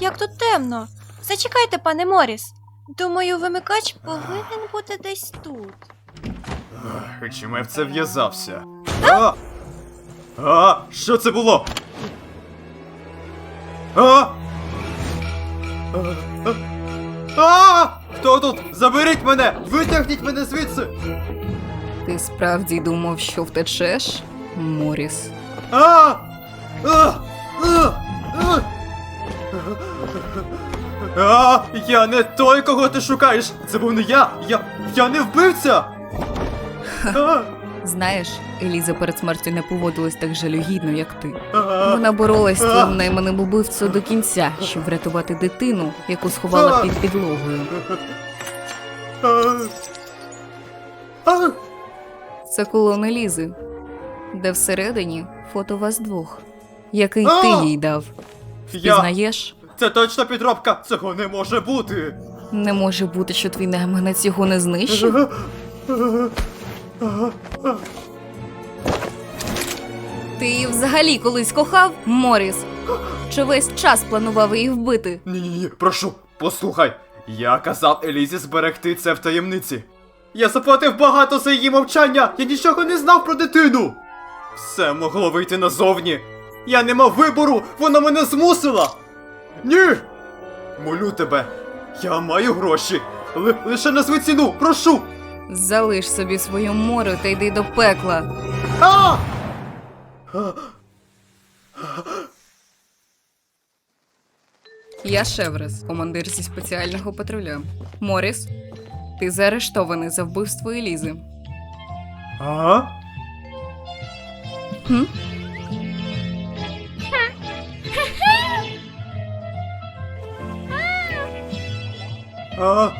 як тут темно. Зачекайте, пане Моріс. Думаю, вимикач повинен бути десь тут. І чим я в це в'язався? А! А! Що це було? А! А! А! Хто тут? Заберіть мене! Витягніть мене звідси! Ти справді думав, що втечеш, Моріс? А! А! А! А! Я не той, кого ти шукаєш! Це був не я! Я. Я не вбивця! А! Знаєш, Еліза перед смертю не поводилась так жалюгідно, як ти. Вона боролась з твоїм найманим убивцею до кінця, щоб врятувати дитину, яку сховала під підлогою. Це колон Елізи, де всередині фото вас двох, який ти їй дав. Я. Пізнаєш? Це точно підробка! Цього не може бути! Не може бути, що твій найманець його не знищив. Ти її взагалі колись кохав, Моріс? Чи весь час планував її вбити? Ні, ні, ні, прошу, послухай. Я казав Елізі зберегти це в таємниці. Я заплатив багато за її мовчання, я нічого не знав про дитину. Все могло вийти назовні. Я не мав вибору, вона мене змусила. Ні. Молю тебе, я маю гроші. Ли- лише назви ціну, прошу. Залиш собі свою морю та йди до пекла. А! Я Шеврес, командир зі спеціального патруля. Моріс, ти заарештований за вбивство Елізи. А? Хм? А?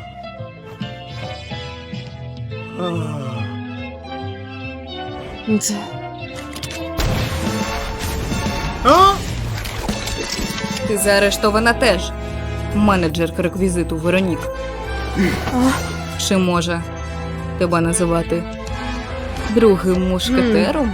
А? А? Ти заарештована теж. Менеджер реквізиту Веронік. Чи може тебе називати другим мушкетером?